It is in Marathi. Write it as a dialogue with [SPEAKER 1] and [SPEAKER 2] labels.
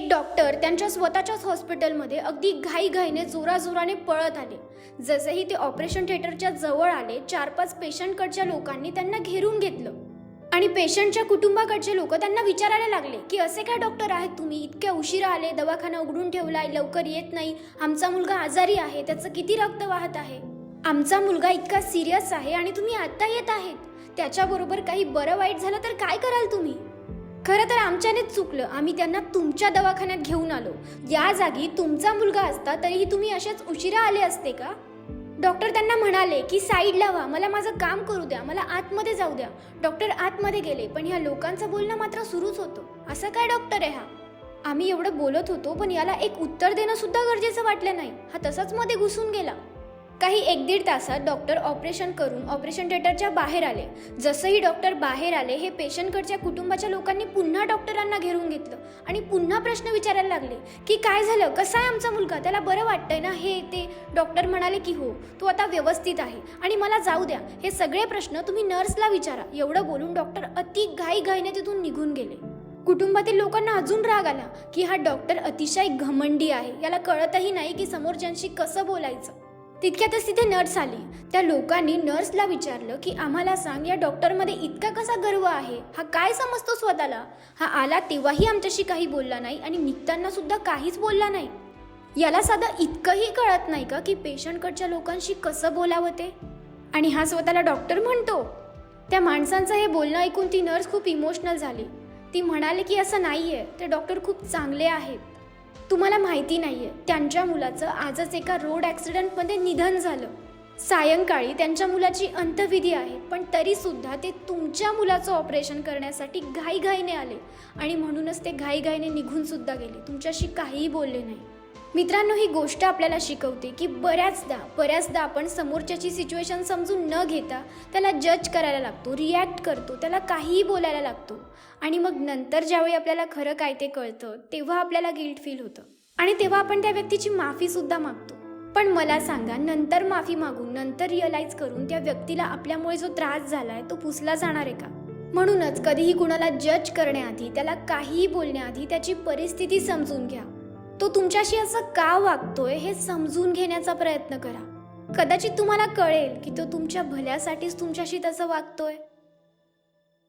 [SPEAKER 1] एक डॉक्टर त्यांच्या स्वतःच्याच हॉस्पिटलमध्ये अगदी घाईघाईने जोराजोराने पळत आले. जसेही ते ऑपरेशन थिएटरच्या जवळ आले चार पाच पेशंटकडच्या लोकांनी त्यांना घेरून घेतलं. आणि पेशंटच्या कुटुंबाकडचे लोक त्यांना विचारायला लागले की असे काय डॉक्टर आहेत? तुम्ही इतक्या उशिरा आले दवाखाना उघडून ठेवलाय लवकर येत नाही. आमचा मुलगा आजारी आहे त्याचं किती रक्त वाहत आहे? आमचा मुलगा इतका सिरियस आहे आणि तुम्ही आत्ता येत आहेत. त्याच्याबरोबर काही बरं वाईट झालं तर काय कराल तुम्ही? खरं तर आमच्यानेच चुकलं. आम्ही त्यांना तुमच्या दवाखान्यात घेऊन आलो. या जागी तुमचा मुलगा असता तरीही तुम्ही असेच उशिरा आले असते का? डॉक्टर त्यांना म्हणाले की साईडला व्हा मला माझं काम करू द्या. मला आतमध्ये जाऊ द्या. डॉक्टर आतमध्ये गेले पण ह्या लोकांचं बोलणं मात्र सुरूच होतं. असं काय डॉक्टर आहे हा? आम्ही एवढं बोलत होतो पण याला एक उत्तर देणं सुद्धा गरजेचं वाटलं नाही. हा तसाच मध्ये घुसून गेला. काही एक दीड तासात डॉक्टर ऑपरेशन करून ऑपरेशन थिएटरच्या बाहेर आले. जसंही डॉक्टर बाहेर आले हे पेशंटकडच्या कुटुंबाच्या लोकांनी पुन्हा डॉक्टरांना घेरून घेतलं आणि पुन्हा प्रश्न विचारायला लागले की काय झालं? कसा आहे आमचा मुलगा? त्याला बरं वाटतंय ना? हे ते डॉक्टर म्हणाले की हो तो आता व्यवस्थित आहे. आणि मला जाऊ द्या हे सगळे प्रश्न तुम्ही नर्सला विचारा. एवढं बोलून डॉक्टर अति घाईघाईने तिथून निघून गेले. कुटुंबातील लोकांना अजून राग आला की हा डॉक्टर अतिशय घमंडी आहे. याला कळतही नाही की समोरच्यांशी कसं बोलायचं. तितक्यातच तिथे नर्स आली. त्या लोकांनी नर्सला विचारलं की आम्हाला सांग या डॉक्टरमध्ये इतका कसा गर्व आहे? हा काय समजतो स्वतःला? हा आला तेव्हाही आमच्याशी काही बोलला नाही आणि निघताना सुद्धा काहीच बोलला नाही. याला साधं इतकंही कळत नाही का की पेशंटकडच्या लोकांशी कसं बोलावं ते? आणि हा स्वतःला डॉक्टर म्हणतो? त्या माणसांचं हे बोलणं ऐकून ती नर्स खूप इमोशनल झाली. ती म्हणाली की असं नाही आहे ते डॉक्टर खूप चांगले आहेत. तुम्हाला माहिती नाही आहे त्यांच्या मुलाचं आजच एका रोड ॲक्सिडेंटमध्ये निधन झालं. सायंकाळी त्यांच्या मुलाची अंत्यविधी आहे पण तरीसुद्धा ते तुमच्या मुलाचं ऑपरेशन करण्यासाठी घाईघाईने आले. आणि म्हणूनच ते घाईघाईने निघूनसुद्धा गेले. तुमच्याशी काहीही बोलले नाही. मित्रांनो ही गोष्ट आपल्याला शिकवते की बऱ्याचदा बऱ्याचदा आपण समोरच्याची सिच्युएशन समजून न घेता त्याला जज करायला लागतो रिॲक्ट करतो त्याला काहीही बोलायला लागतो. आणि मग नंतर ज्यावेळी आपल्याला खरं काय ते कळतं तेव्हा आपल्याला गिल्ट फील होतं. आणि तेव्हा आपण त्या व्यक्तीची माफीसुद्धा मागतो. पण मला सांगा नंतर माफी मागून नंतर रिअलाइज करून त्या व्यक्तीला आपल्यामुळे जो त्रास झाला आहे तो पुसला जाणार आहे का? म्हणूनच कधीही कुणाला जज करण्याआधी त्याला काहीही बोलण्याआधी त्याची परिस्थिती समजून घ्या. तो तुमच्याशी असं का वागतोय हे समजून घेण्याचा प्रयत्न करा. कदाचित तुम्हाला कळेल की तो तुमच्या भल्यासाठीच तुमच्याशी तसं वागतोय.